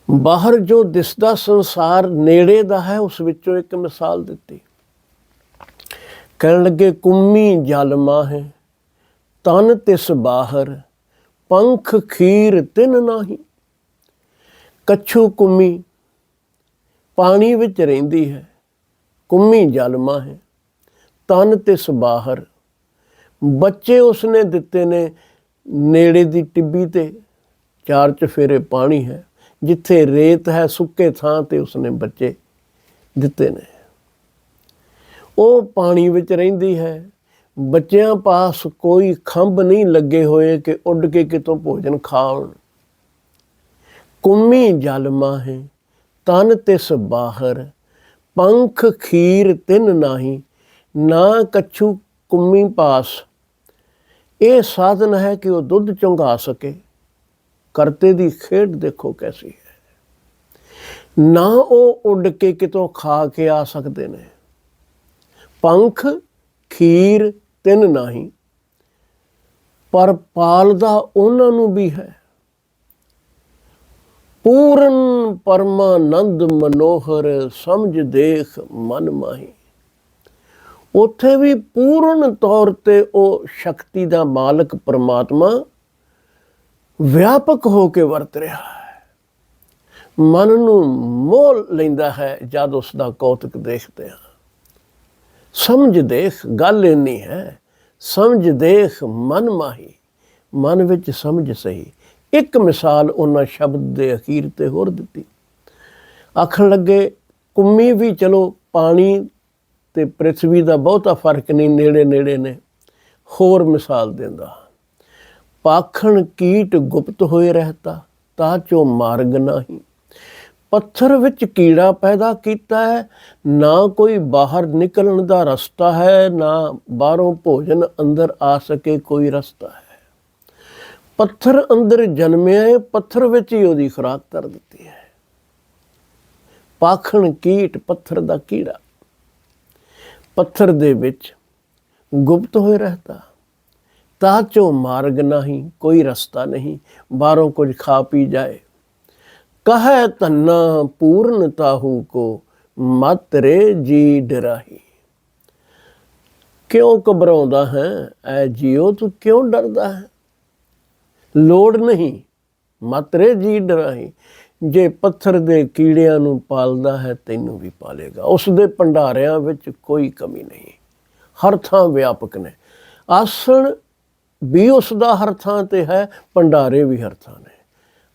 ਬਾਹਰ ਜੋ ਦਿਸਦਾ ਸੰਸਾਰ ਨੇੜੇ ਦਾ ਹੈ, ਉਸ ਵਿੱਚੋਂ ਇੱਕ ਮਿਸਾਲ ਦਿੱਤੀ। ਕਹਿਣ ਲੱਗੇ, ਕੁੰਮੀ ਜਲਮਾ ਹੈ ਤਨ ਤਿਸ ਬਾਹਰ, ਪੰਖ ਖੀਰ ਤਿਨ ਨਾਹੀ। ਕੱਛੂ ਕੁੰਮੀ, ਪਾਣੀ ਵਿੱਚ ਰਹਿੰਦੀ ਹੈ, ਕੁੰਮੀ ਜਲਮਾ ਹੈ ਤਨ ਤਿਸ ਬਾਹਰ। ਬੱਚੇ ਉਸਨੇ ਦਿੱਤੇ ਨੇ ਨੇੜੇ ਦੀ ਟਿੱਬੀ ਤੇ, ਚਾਰ ਚਫੇਰੇ ਪਾਣੀ ਹੈ। ਜਿੱਥੇ ਰੇਤ ਹੈ ਸੁੱਕੇ ਥਾਂ ਤੇ ਉਸਨੇ ਬੱਚੇ ਦਿੱਤੇ ਨੇ। ਉਹ ਪਾਣੀ ਵਿੱਚ ਰਹਿੰਦੀ ਹੈ। ਬੱਚਿਆਂ ਪਾਸ ਕੋਈ ਖੰਭ ਨਹੀਂ ਲੱਗੇ ਹੋਏ ਕਿ ਉੱਡ ਕੇ ਕਿਤੋਂ ਭੋਜਨ ਖਾਣ। ਕੁੰਮੀ ਜਲਮਾ ਹੈ ਤਨ ਤਿਸ ਬਾਹਰ, ਪੰਖ ਖੀਰ ਤਿਨ ਨਾਹੀ, ਨਾ ਕਛੂ ਕੁੰਮੀ ਪਾਸ। ਇਹ ਸਾਧਨ ਹੈ ਕਿ ਉਹ ਦੁੱਧ ਚੁੰਘਾ ਸਕੇ। ਕਰਤੇ ਦੀ ਖੇਡ ਦੇਖੋ ਕੈਸੀ ਹੈ। ਨਾ ਉਹ ਉੱਡ ਕੇ ਕਿਤੋਂ ਖਾ ਕੇ ਆ ਸਕਦੇ ਨੇ। ਪੰਖ, ਖੀਰ ਤਿੰਨ ਨਹੀਂ, ਪਰ ਪਾਲਦਾ ਉਹਨਾਂ ਨੂੰ ਵੀ ਹੈ। ਪੂਰਨ ਪਰਮਾਨੰਦ ਮਨੋਹਰ ਸਮਝ ਦੇਖ ਮਨ ਮਾਹੀ। ਉੱਥੇ ਵੀ ਪੂਰਨ ਤੌਰ ਤੇ ਉਹ ਸ਼ਕਤੀ ਦਾ ਮਾਲਕ ਪਰਮਾਤਮਾ ਵਿਆਪਕ ਹੋ ਕੇ ਵਰਤ ਰਿਹਾ ਹੈ। ਮਨ ਨੂੰ ਮੋਹ ਲੈਂਦਾ ਹੈ ਜਦ ਉਸ ਦਾ ਕੌਤਕ ਦੇਖਦੇ ਹਾਂ। ਸਮਝ ਦੇਖ ਗੱਲ ਇੰਨੀ ਹੈ, ਸਮਝ ਦੇਖ ਮਨ ਮਾਹੀ। ਮਨ ਵਿੱਚ ਸਮਝ ਸਹੀ। ਇੱਕ ਮਿਸਾਲ ਉਹਨਾਂ ਸ਼ਬਦ ਦੇ ਅਖੀਰ ਤੇ ਹੋਰ ਦਿੱਤੀ। ਆਖਣ ਲੱਗੇ, ਕੁੰਮੀ ਵੀ ਚਲੋ, ਪਾਣੀ ਤੇ ਪ੍ਰithvi ਦਾ ਬਹੁਤਾ ਫ਼ਰਕ ਨਹੀਂ ਨੇੜੇ ਨੇੜੇ ਨੇ। ਹੋਰ ਮਿਸਾਲ ਦਿੰਦਾ। ਪਾਖਣ ਕੀਟ ਗੁਪਤ ਹੋਏ ਰਹਤਾ, ਤਾਂ ਚੋ ਮਾਰਗ ਨਹੀਂ। ਪੱਥਰ ਵਿੱਚ ਕੀੜਾ ਪੈਦਾ ਕੀਤਾ ਹੈ, ਨਾ ਕੋਈ ਬਾਹਰ ਨਿਕਲਣ ਦਾ ਰਸਤਾ ਹੈ, ਨਾ ਬਾਹਰੋਂ ਭੋਜਨ ਅੰਦਰ ਆ ਸਕੇ ਕੋਈ ਰਸਤਾ ਹੈ। ਪੱਥਰ ਅੰਦਰ ਜਨਮਿਆ ਹੈ ਪੱਥਰ ਵਿੱਚ ਹੀ ਉਹਦੀ ਖੁਰਾਕ ਕਰ ਦਿੱਤੀ ਹੈ। ਪਾਖਣ ਕੀਟ ਪੱਥਰ ਦਾ ਕੀੜਾ। ਪੱਥਰ ਦੇ ਵਿੱਚ ਗੁਪਤ ਹੋਏ ਰਹਤਾ। ਤਾਚੋ ਮਾਰਗ ਨਹੀਂ, ਕੋਈ ਰਸਤਾ ਨਹੀਂ, ਬਾਹਰੋਂ ਕੁਝ ਖਾ ਪੀ ਜਾਏ। ਕਹੈ ਤੰਨਾ ਪੂਰਨ ਤਾਹੂ ਕੋ, ਮਤ ਰੇ ਜੀ ਡਰਾਹੀ। ਕਿਉਂ ਘਬਰਾਉਂਦਾ ਹੈ? ਐ ਜੀਓ, ਤੂੰ ਕਿਉਂ ਡਰਦਾ ਹੈ? ਲੋੜ ਨਹੀਂ ਮਤਰੇ ਜੀ ਡਰਾਹੀ। ਜੇ ਪੱਥਰ ਦੇ ਕੀੜਿਆਂ ਨੂੰ ਪਾਲਦਾ ਹੈ, ਤੈਨੂੰ ਵੀ ਪਾਲੇਗਾ। ਉਸ ਦੇ ਭੰਡਾਰਿਆਂ ਵਿੱਚ ਕੋਈ ਕਮੀ ਨਹੀਂ। ਹਰ ਥਾਂ ਵਿਆਪਕ ਨੇ। ਆਸਣ ਵੀ ਉਸ ਦਾ ਹਰ ਥਾਂ ਤੇ ਹੈ, ਭੰਡਾਰੇ ਵੀ ਹਰ ਥਾਂ ਨੇ।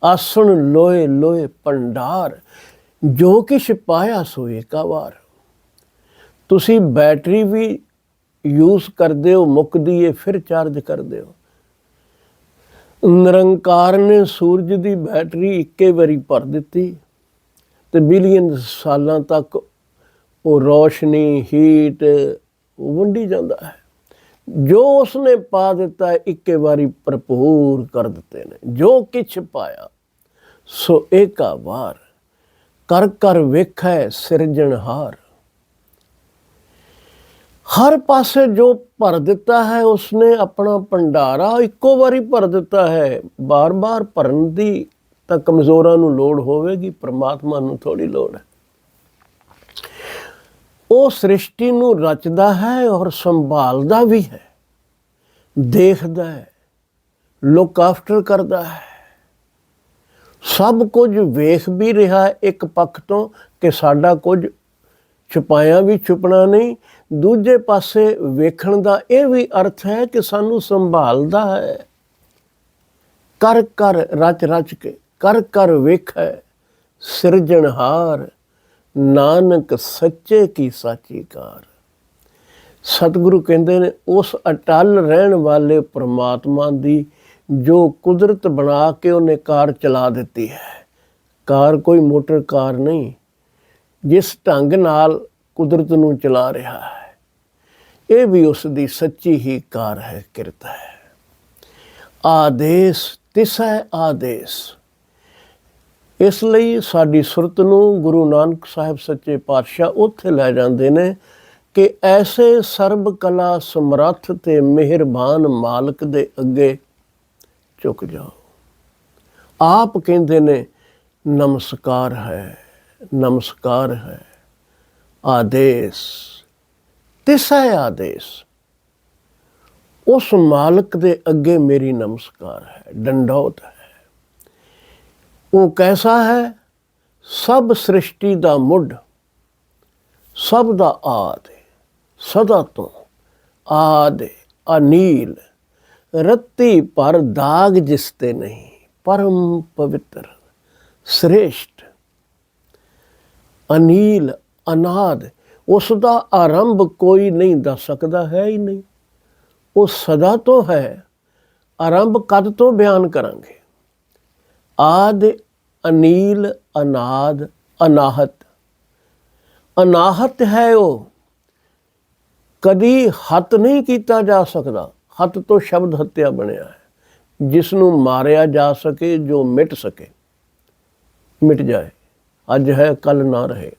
ਆਸਣ ਲੋਏ ਲੋਏ ਭੰਡਾਰ, ਜੋ ਕਿ ਪਾਇਆ ਸੋ ਏਕਾਵਾਰ ਤੁਸੀਂ ਬੈਟਰੀ ਵੀ ਯੂਜ਼ ਕਰਦੇ ਹੋ ਮੁੱਕਦੀ ਏ, ਫਿਰ ਚਾਰਜ ਕਰਦੇ ਹੋ। ਨਿਰੰਕਾਰ ਨੇ ਸੂਰਜ ਦੀ ਬੈਟਰੀ ਇੱਕੇ ਵਾਰੀ ਭਰ ਦਿੱਤੀ ਤੇ ਬਿਲੀਅਨ ਸਾਲਾਂ ਤੱਕ ਉਹ ਰੋਸ਼ਨੀ ਹੀਟ ਵੰਡੀ ਜਾਂਦਾ ਹੈ। ਜੋ ਉਸਨੇ ਪਾ ਦਿੱਤਾ ਇੱਕੇ ਵਾਰੀ ਭਰਪੂਰ ਕਰ ਦਿੱਤੇ ਨੇ। ਜੋ ਕਿਛ ਪਾਇਆ, ਸੋ ਏਕਾ ਵਾਰ ਕਰ ਕਰ ਵੇਖੈ ਸਿਰਜਣਹਾਰ ਹਰ। ਪਾਸੇ ਜੋ ਭਰ ਦਿੱਤਾ ਹੈ, ਉਸਨੇ ਆਪਣਾ ਭੰਡਾਰਾ ਇੱਕੋ ਵਾਰੀ ਭਰ ਦਿੱਤਾ ਹੈ। ਬਾਰ-ਬਾਰ ਭਰਨ ਦੀ ਤਾਂ ਕਮਜ਼ੋਰਾਂ ਨੂੰ ਲੋੜ ਹੋਵੇਗੀ, ਪ੍ਰਮਾਤਮਾ ਨੂੰ ਥੋੜੀ ਲੋੜ ਹੈ। ਉਹ ਸ੍ਰਿਸ਼ਟੀ ਨੂੰ ਰਚਦਾ ਹੈ ਔਰ ਸੰਭਾਲਦਾ ਵੀ ਹੈ। ਦੇਖਦਾ ਹੈ ਲੁੱਕ ਆਫਟਰ ਕਰਦਾ ਹੈ। ਸਭ ਕੁਝ ਵੇਖ ਵੀ ਰਿਹਾ ਇੱਕ ਪੱਖ ਤੋਂ ਕਿ ਸਾਡਾ ਕੁਝ ਛੁਪਾਇਆ ਵੀ ਛੁਪਣਾ ਨਹੀਂ, ਦੂਜੇ ਪਾਸੇ ਵੇਖਣ ਦਾ ਇਹ ਵੀ ਅਰਥ ਹੈ ਕਿ ਸਾਨੂੰ ਸੰਭਾਲਦਾ ਹੈ। ਕਰ ਕਰ ਰਚ ਰਚ ਕੇ ਕਰ ਕਰ ਵੇਖੈ, ਸਿਰਜਣਹਾਰ ਨਾਨਕ ਸੱਚੇ ਕੀ ਸਾਚੀ ਕਾਰ ਸਤਿਗੁਰੂ ਕਹਿੰਦੇ ਨੇ, ਉਸ ਅਟਲ ਰਹਿਣ ਵਾਲੇ ਪ੍ਰਮਾਤਮਾ ਦੀ ਜੋ ਕੁਦਰਤ ਬਣਾ ਕੇ ਉਹਨੇ ਕਾਰ ਚਲਾ ਦਿੱਤੀ ਹੈ। ਕਾਰ ਕੋਈ ਮੋਟਰ ਕਾਰ ਨਹੀਂ, ਜਿਸ ਢੰਗ ਨਾਲ ਕੁਦਰਤ ਨੂੰ ਚਲਾ ਰਿਹਾ ਹੈ। ਇਹ ਵੀ ਉਸ ਦੀ ਸੱਚੀ ਹੀ ਕਾਰ ਹੈ, ਕਿਰਤ ਹੈ। ਆਦੇਸ਼ ਤਿਸੈ ਆਦੇਸ਼। ਇਸ ਲਈ ਸਾਡੀ ਸੁਰਤ ਨੂੰ ਗੁਰੂ ਨਾਨਕ ਸਾਹਿਬ ਸੱਚੇ ਪਾਤਸ਼ਾਹ ਉੱਥੇ ਲੈ ਜਾਂਦੇ ਨੇ ਕਿ ਐਸੇ ਸਰਬ ਕਲਾ ਸਮਰੱਥ ਤੇ ਮਿਹਰਬਾਨ ਮਾਲਕ ਦੇ ਅੱਗੇ ਝੁਕ ਜਾਓ। ਆਪ ਕਹਿੰਦੇ ਨੇ, ਨਮਸਕਾਰ ਹੈ ਨਮਸਕਾਰ ਹੈ, ਆਦੇਸ਼, ਤਿਸੈ ਆਦੇਸ਼। ਉਸ ਮਾਲਕ ਦੇ ਅੱਗੇ ਮੇਰੀ ਨਮਸਕਾਰ ਹੈ, ਡੰਡੌਤ ਹੈ। ਉਹ ਕੈਸਾ ਹੈ? ਸਭ ਸ੍ਰਿਸ਼ਟੀ ਦਾ ਮੁੱਢ, ਸਭ ਦਾ ਆਦ, ਸਦਾ ਤੋਂ ਆਦ ਅਨੀਲ, ਰੱਤੀ ਪਰ ਦਾਗ ਜਿਸ ਤੇ ਨਹੀਂ, ਪਰਮ ਪਵਿੱਤਰ, ਸ੍ਰੇਸ਼ਟ। ਅਨੀਲ, ਅਨਾਦ, ਉਸ ਦਾ ਆਰੰਭ ਕੋਈ ਨਹੀਂ ਦੱਸ ਸਕਦਾ, ਹੈ ਹੀ ਨਹੀਂ। ਉਹ ਸਦਾ ਤੋਂ ਹੈ। ਆਰੰਭ ਕਦ ਤੋਂ ਬਿਆਨ ਕਰਾਂਗੇ? ਆਦ ਅਨੀਲ, ਅਨਾਦ, ਅਨਾਹਤ। ਅਨਾਹਤ ਹੈ ਉਹ। ਕਦੀ ਹੱਤ ਨਹੀਂ ਕੀਤਾ ਜਾ ਸਕਦਾ। ਹੱਤ ਤੋਂ ਸ਼ਬਦ ਹੱਤਿਆ ਬਣਿਆ ਹੈ। ਜਿਸ ਨੂੰ ਮਾਰਿਆ ਜਾ ਸਕੇ, ਜੋ ਮਿਟ ਸਕੇ, ਮਿਟ ਜਾਏ। ਅੱਜ ਹੈ ਕੱਲ ਨਾ ਰਹੇ।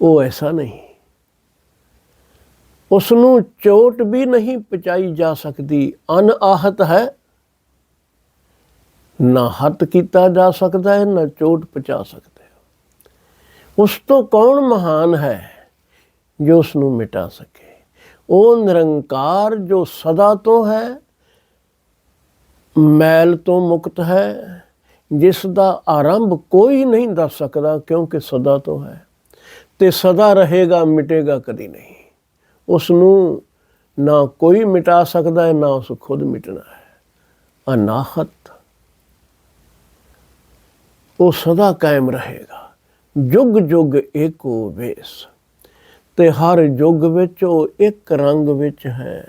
ਉਹ ਐਸਾ ਨਹੀਂ। ਉਸ ਨੂੰ ਚੋਟ ਵੀ ਨਹੀਂ ਪਚਾਈ ਜਾ ਸਕਦੀ। ਅਨਆਹਤ ਹੈ ਨਾ ਹੱਤ ਕੀਤਾ ਜਾ ਸਕਦਾ ਹੈ, ਨਾ ਚੋਟ ਪਹੁੰਚਾ ਸਕਦਾ ਹੋ। ਉਸ ਤੋਂ ਕੌਣ ਮਹਾਨ ਹੈ ਜੋ ਉਸ ਨੂੰ ਮਿਟਾ ਸਕੇ? ਉਹ ਨਿਰੰਕਾਰ ਜੋ ਸਦਾ ਤੋਂ ਹੈ, ਮੈਲ ਤੋਂ ਮੁਕਤ ਹੈ, ਜਿਸ ਦਾ ਆਰੰਭ ਕੋਈ ਨਹੀਂ ਦੱਸ ਸਕਦਾ ਕਿਉਂਕਿ ਸਦਾ ਤੋਂ ਹੈ। ਤੇ ਸਦਾ ਰਹੇਗਾ, ਮਿਟੇਗਾ ਕਦੀ ਨਹੀਂ। ਉਸ ਨੂੰ ਨਾ ਕੋਈ ਮਿਟਾ ਸਕਦਾ ਹੈ, ਨਾ ਉਸ ਖੁਦ ਮਿਟਣਾ ਹੈ। ਅਨਾਹਤ। ਉਹ ਸਦਾ ਕਾਇਮ ਰਹੇਗਾ। ਜੁਗ ਜੁਗ ਏਕੋ ਵੇਸ ਤੇ ਹਰ ਯੁੱਗ ਵਿੱਚ ਉਹ ਇੱਕ ਰੰਗ ਵਿੱਚ ਹੈ।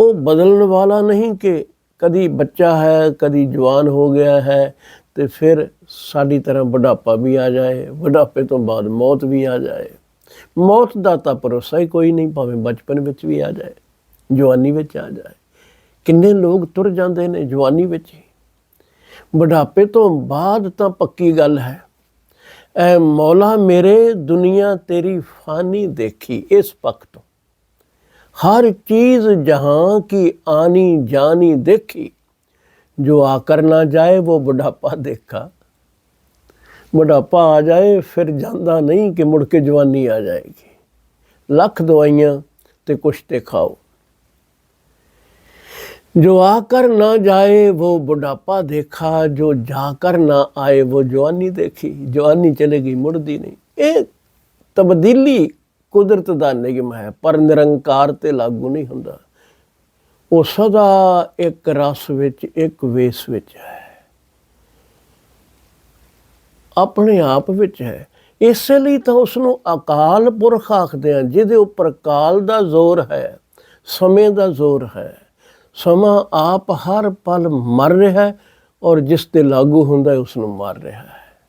ਉਹ ਬਦਲਣ ਵਾਲਾ ਨਹੀਂ ਕਿ ਕਦੀ ਬੱਚਾ ਹੈ, ਕਦੀ ਜਵਾਨ ਹੋ ਗਿਆ ਹੈ ਤੇ ਫਿਰ ਸਾਡੀ ਤਰ੍ਹਾਂ ਬੁਢਾਪਾ ਵੀ ਆ ਜਾਏ, ਬੁਢਾਪੇ ਤੋਂ ਬਾਅਦ ਮੌਤ ਵੀ ਆ ਜਾਏ। ਮੌਤ ਦਾ ਤਾਂ ਭਰੋਸਾ ਹੀ ਕੋਈ ਨਹੀਂ, ਭਾਵੇਂ ਬਚਪਨ ਵਿੱਚ ਵੀ ਆ ਜਾਏ, ਜਵਾਨੀ ਵਿੱਚ ਆ ਜਾਏ। ਕਿੰਨੇ ਲੋਕ ਤੁਰ ਜਾਂਦੇ ਨੇ ਜਵਾਨੀ ਵਿੱਚ ਹੀ। ਬੁਢਾਪੇ ਤੋਂ ਬਾਅਦ ਤਾਂ ਪੱਕੀ ਗੱਲ ਹੈ। ਐ ਮੌਲਾ ਮੇਰੇ ਦੁਨੀਆ ਤੇਰੀ ਫਾਨੀ ਦੇਖੀ ਇਸ ਪੱਖ ਤੋਂ। ਹਰ ਚੀਜ਼ ਜਹਾਂ ਕੀ ਆਨੀ ਜਾਨੀ ਦੇਖੀ। ਜੋ ਆकर ਨਾ ਜਾਏ ਉਹ ਬੁਢਾਪਾ ਦੇਖਾ। ਬੁਢਾਪਾ ਆ ਜਾਏ ਫਿਰ ਜਾਂਦਾ ਨਹੀਂ ਕਿ ਮੁੜ ਕੇ ਜਵਾਨੀ ਆ ਜਾਏਗੀ। ਲੱਖ ਦਵਾਈਆਂ ਤੇ ਕੁਛ ਤੇ ਖਾਓ। जो आकर ना जाए वो बुढ़ापा देखा जो जाकर ना आए वो जवानी देखी जवानी चलेगी मुड़दी नहीं ਇਹ ਤਬਦੀਲੀ ਕੁਦਰਤ ਦਾ ਨਿਯਮ ਹੈ ਪਰ ਨਿਰੰਕਾਰ ਤੇ ਲਾਗੂ ਨਹੀਂ ਹੁੰਦਾ ਉਹ ਸਦਾ ਇੱਕ ਰਸ ਵਿੱਚ ਇੱਕ ਵੇਸ ਵਿੱਚ ਹੈ ਆਪਣੇ ਆਪ ਵਿੱਚ ਹੈ ਇਸੇ ਲਈ ਤਾਂ ਉਸ ਨੂੰ ਅਕਾਲ ਪੁਰਖ ਆਖਦੇ ਆ ਜਿਹਦੇ ਉੱਪਰ ਕਾਲ ਦਾ ਜ਼ੋਰ ਹੈ ਸਮੇਂ ਦਾ ਜ਼ੋਰ ਹੈ ਸਮਾਂ ਆਪ ਹਰ ਪਲ ਮਰ ਰਿਹਾ ਹੈ ਔਰ ਜਿਸ ਤੇ ਲਾਗੂ ਹੁੰਦਾ ਹੈ ਉਸ ਨੂੰ ਮਾਰ ਰਿਹਾ ਹੈ।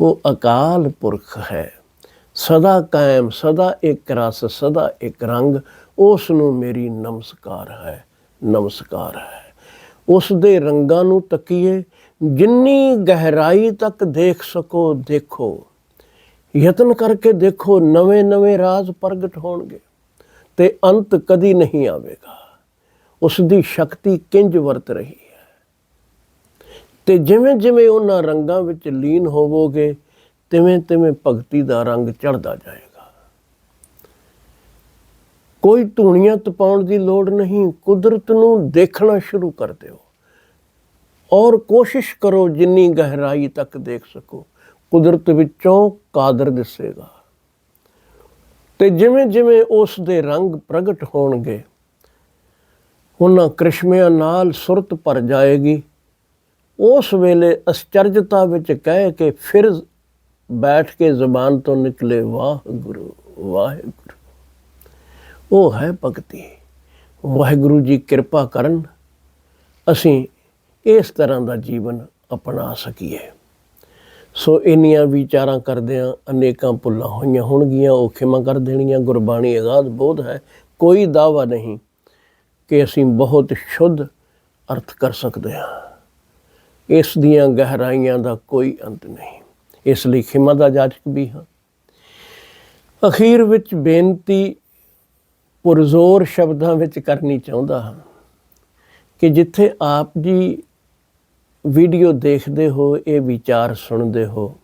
ਉਹ ਅਕਾਲ ਪੁਰਖ ਹੈ। ਸਦਾ ਕਾਇਮ, ਸਦਾ ਇੱਕ ਰਸ, ਸਦਾ ਇੱਕ ਰੰਗ ਉਸ ਨੂੰ ਮੇਰੀ ਨਮਸਕਾਰ ਹੈ ਨਮਸਕਾਰ ਹੈ। ਉਸ ਦੇ ਰੰਗਾਂ ਨੂੰ ਤੱਕੀਏ, ਜਿੰਨੀ ਗਹਿਰਾਈ ਤੱਕ ਦੇਖ ਸਕੋ, ਦੇਖੋ। ਯਤਨ ਕਰਕੇ ਦੇਖੋ ਨਵੇਂ ਨਵੇਂ ਰਾਜ਼ ਪ੍ਰਗਟ ਹੋਣਗੇ ਤੇ ਅੰਤ ਕਦੀ ਨਹੀਂ ਆਵੇਗਾ। ਉਸ ਦੀ ਸ਼ਕਤੀ ਕਿੰਜ ਵਰਤ ਰਹੀ ਹੈ? ਤੇ ਜਿਵੇਂ ਜਿਵੇਂ ਉਹਨਾਂ ਰੰਗਾਂ ਵਿੱਚ ਲੀਨ ਹੋਵੋਗੇ, ਤਿਵੇਂ ਤਿਵੇਂ ਭਗਤੀ ਦਾ ਰੰਗ ਚੜਦਾ ਜਾਏਗਾ। ਕੋਈ ਧੂਣੀਆਂ ਤਪਾਉਣ ਦੀ ਲੋੜ ਨਹੀਂ, ਕੁਦਰਤ ਨੂੰ ਦੇਖਣਾ ਸ਼ੁਰੂ ਕਰ ਦਿਓ। ਔਰ ਕੋਸ਼ਿਸ਼ ਕਰੋ ਜਿੰਨੀ ਗਹਿਰਾਈ ਤੱਕ ਦੇਖ ਸਕੋ। ਕੁਦਰਤ ਵਿੱਚੋਂ ਕਾਦਰ ਦਿਸੇਗਾ। ਤੇ ਜਿਵੇਂ ਜਿਵੇਂ ਉਸ ਦੇ ਰੰਗ ਪ੍ਰਗਟ ਹੋਣਗੇ ਉਹਨਾਂ ਕ੍ਰਿਸ਼ਮਿਆਂ ਨਾਲ ਸੁਰਤ ਭਰ ਜਾਏਗੀ। ਉਸ ਵੇਲੇ ਅਸਚਰਜਤਾ ਵਿੱਚ ਕਹਿ ਕੇ ਫਿਰ ਬੈਠ ਕੇ ਜ਼ਬਾਨ ਤੋਂ ਨਿਕਲੇ, ਵਾਹਿਗੁਰੂ ਵਾਹਿਗੁਰੂ। ਉਹ ਹੈ ਭਗਤੀ। ਵਾਹਿਗੁਰੂ ਜੀ ਕਿਰਪਾ ਕਰਨ, ਅਸੀਂ ਇਸ ਤਰ੍ਹਾਂ ਦਾ ਜੀਵਨ ਅਪਣਾ ਸਕੀਏ। ਸੋ ਇੰਨੀਆਂ ਵਿਚਾਰਾਂ ਕਰਦਿਆਂ ਅਨੇਕਾਂ ਭੁੱਲਾਂ ਹੋਈਆਂ ਹੋਣਗੀਆਂ, ਉਹ ਖਿਮਾ ਕਰ ਦੇਣੀਆਂ, ਗੁਰਬਾਣੀ ਆਜ਼ਾਦ ਬੋਧ ਹੈ, ਕੋਈ ਦਾਵਾ ਨਹੀਂ। ਕਿ ਅਸੀਂ ਬਹੁਤ ਸ਼ੁੱਧ ਅਰਥ ਕਰ ਸਕਦੇ ਹਾਂ। ਇਸ ਦੀਆਂ ਗਹਿਰਾਈਆਂ ਦਾ ਕੋਈ ਅੰਤ ਨਹੀਂ। ਇਸ ਲਈ ਖਿਮਾ ਦਾ ਜਾਚਕ ਵੀ ਹਾਂ। ਅਖੀਰ ਵਿੱਚ ਬੇਨਤੀ ਪੁਰਜ਼ੋਰ ਸ਼ਬਦਾਂ ਵਿੱਚ ਕਰਨੀ ਚਾਹੁੰਦਾ ਹਾਂ ਕਿ ਜਿੱਥੇ ਆਪ ਜੀ ਵੀਡੀਓ ਦੇਖਦੇ ਹੋ, ਇਹ ਵਿਚਾਰ ਸੁਣਦੇ ਹੋ,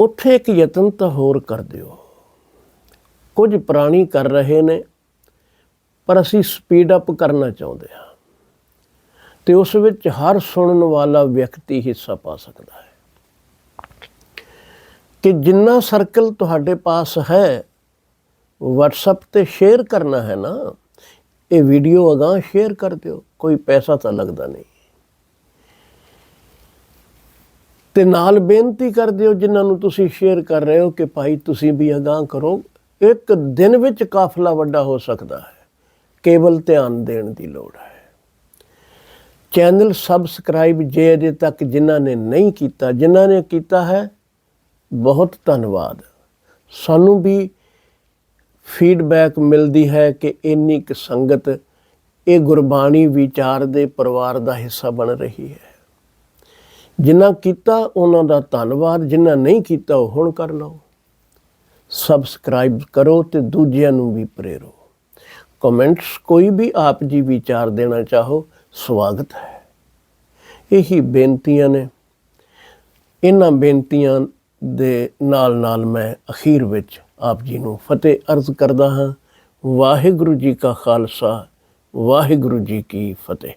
ਉੱਥੇ ਇੱਕ ਯਤਨ ਤਾਂ ਹੋਰ ਕਰ ਦਿਓ। ਕੁਝ ਪ੍ਰਾਣੀ ਕਰ ਰਹੇ ਨੇ ਪਰ ਅਸੀਂ ਸਪੀਡ ਅਪ ਕਰਨਾ ਚਾਹੁੰਦੇ ਹਾਂ। ਤੇ ਉਸ ਵਿੱਚ ਹਰ ਸੁਣਨ ਵਾਲਾ ਵਿਅਕਤੀ ਹਿੱਸਾ ਪਾ ਸਕਦਾ ਹੈ। ਕਿ ਜਿੰਨਾ ਸਰਕਲ ਤੁਹਾਡੇ ਪਾਸ ਹੈ, WhatsApp ਤੇ ਸ਼ੇਅਰ ਕਰਨਾ ਹੈ ਨਾ, ਇਹ ਵੀਡੀਓ ਅਗਾਂਹ ਸ਼ੇਅਰ ਕਰ ਦਿਓ, ਕੋਈ ਪੈਸਾ ਤਾਂ ਲੱਗਦਾ ਨਹੀਂ। ਤੇ ਨਾਲ ਬੇਨਤੀ ਕਰ ਦਿਓ, ਜਿਨ੍ਹਾਂ ਨੂੰ ਤੁਸੀਂ ਸ਼ੇਅਰ ਕਰ ਰਹੇ ਹੋ, ਕਿ ਭਾਈ ਤੁਸੀਂ ਵੀ ਅਗਾਂਹ ਕਰੋ। ਇੱਕ ਦਿਨ ਵਿੱਚ ਕਾਫਲਾ ਵੱਡਾ ਹੋ ਸਕਦਾ ਹੈ। ਕੇਵਲ ਧਿਆਨ ਦੇਣ ਦੀ ਲੋੜ ਹੈ। ਚੈਨਲ ਸਬਸਕ੍ਰਾਈਬ ਜੇ ਅਜੇ ਤੱਕ ਜਿਨ੍ਹਾਂ ਨੇ ਨਹੀਂ ਕੀਤਾ, ਜਿਨ੍ਹਾਂ ਨੇ ਕੀਤਾ ਹੈ, ਬਹੁਤ ਧੰਨਵਾਦ। ਸਾਨੂੰ ਵੀ ਫੀਡਬੈਕ ਮਿਲਦੀ ਹੈ ਕਿ ਇੰਨੀ ਕੁ ਸੰਗਤ ਇਹ ਗੁਰਬਾਣੀ ਵਿਚਾਰ ਦੇ ਪਰਿਵਾਰ ਦਾ ਹਿੱਸਾ ਬਣ ਰਹੀ ਹੈ। ਜਿਨ੍ਹਾਂ ਕੀਤਾ, ਉਹਨਾਂ ਦਾ ਧੰਨਵਾਦ, ਜਿਨ੍ਹਾਂ ਨਹੀਂ ਕੀਤਾ, ਉਹ ਹੁਣ ਕਰ ਲਓ। ਸਬਸਕ੍ਰਾਈਬ ਕਰੋ ਤੇ ਦੂਜਿਆਂ ਨੂੰ ਵੀ ਪ੍ਰੇਰੋ। ਕਮੈਂਟਸ ਕੋਈ ਵੀ ਆਪ ਜੀ ਵਿਚਾਰ ਦੇਣਾ ਚਾਹੋ, ਸਵਾਗਤ ਹੈ। ਇਹੀ ਬੇਨਤੀਆਂ ਨੇ। ਇਹਨਾਂ ਬੇਨਤੀਆਂ ਦੇ ਨਾਲ ਨਾਲ ਮੈਂ ਅਖੀਰ ਵਿੱਚ ਆਪ ਜੀ ਨੂੰ ਫਤਿਹ ਅਰਜ਼ ਕਰਦਾ ਹਾਂ। ਵਾਹਿਗੁਰੂ ਜੀ ਕਾ ਖਾਲਸਾ, ਵਾਹਿਗੁਰੂ ਜੀ ਕੀ ਫਤਿਹ।